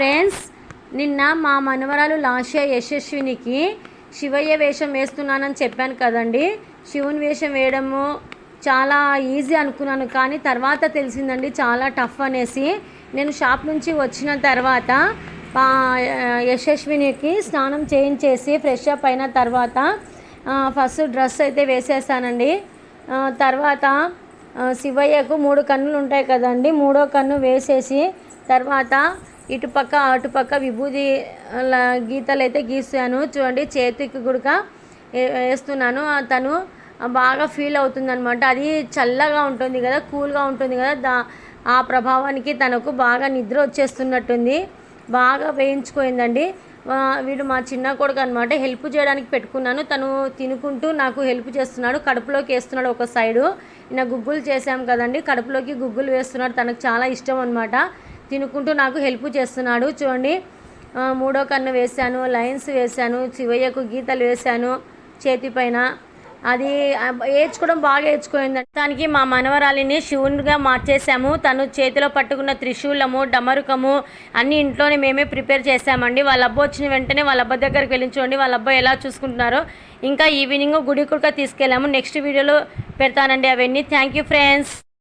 Friends నిన్న మా మనవరాలు లాస్య యశస్వినికి శివయ్య వేషం వేస్తున్నానని చెప్పాను కదండి. శివుని వేషం వేయడము చాలా ఈజీ అనుకున్నాను కానీ తర్వాత తెలిసిందండి చాలా టఫ్ అనేసి. నేను షాప్ నుంచి వచ్చిన తర్వాత యశస్వినికి స్నానం చేయించేసి ఫ్రెష్ అప్ అయిన తర్వాత ఫస్ట్ డ్రెస్ అయితే వేసేసానండి. తర్వాత శివయ్యకు మూడు కన్నులు ఉంటాయి కదండి మూడో కన్ను వేసేసి తర్వాత ఇటుపక్క అటుపక్క విభూది గీతలు అయితే గీసాను. చూడండి చేతికి గుడక వేస్తున్నాను. తను బాగా ఫీల్ అవుతుంది అనమాట అది చల్లగా ఉంటుంది కదా కూల్గా ఉంటుంది కదా దా ఆ ప్రభావానికి తనకు బాగా నిద్ర వచ్చేస్తున్నట్టుంది. బాగా వేయించుకోయిందండి. వీడు మా చిన్న కొడుకు అనమాట హెల్ప్ చేయడానికి పెట్టుకున్నాను. తను తినుకుంటూ నాకు హెల్ప్ చేస్తున్నాడు. కడుపులోకి వేస్తున్నాడు ఒక సైడు. ఈయన గుగ్గులు చేసాం కదండి. కడుపులోకి గుగ్గులు వేస్తున్నాడు. తనకు చాలా ఇష్టం అనమాట తినుకుంటూ నాకు హెల్ప్ చేస్తున్నాడు. చూడండి. మూడో కన్ను వేశాను లైన్స్ వేశాను శివయ్యకు గీతలు వేశాను చేతి పైన. అది ఏడ్చుకోవడం బాగా ఏడ్చుకోయింది దానికి మా మనవరాలిని శివునిగా మార్చేసాము తను చేతిలో పట్టుకున్న త్రిశూలము డమరుకము అన్ని ఇంట్లోనే మేమే ప్రిపేర్ చేసామండి వాళ్ళ అబ్బ వచ్చిన వెంటనే వాళ్ళ అబ్బ దగ్గరికి వెళ్ళి చూడండి. వాళ్ళ అబ్బాయి ఎలా చూసుకుంటున్నారో. ఇంకా ఈవినింగ్ గుడి కూడా తీసుకెళ్ళాము. నెక్స్ట్ వీడియోలో పెడతానండి అవన్నీ. Thank you friends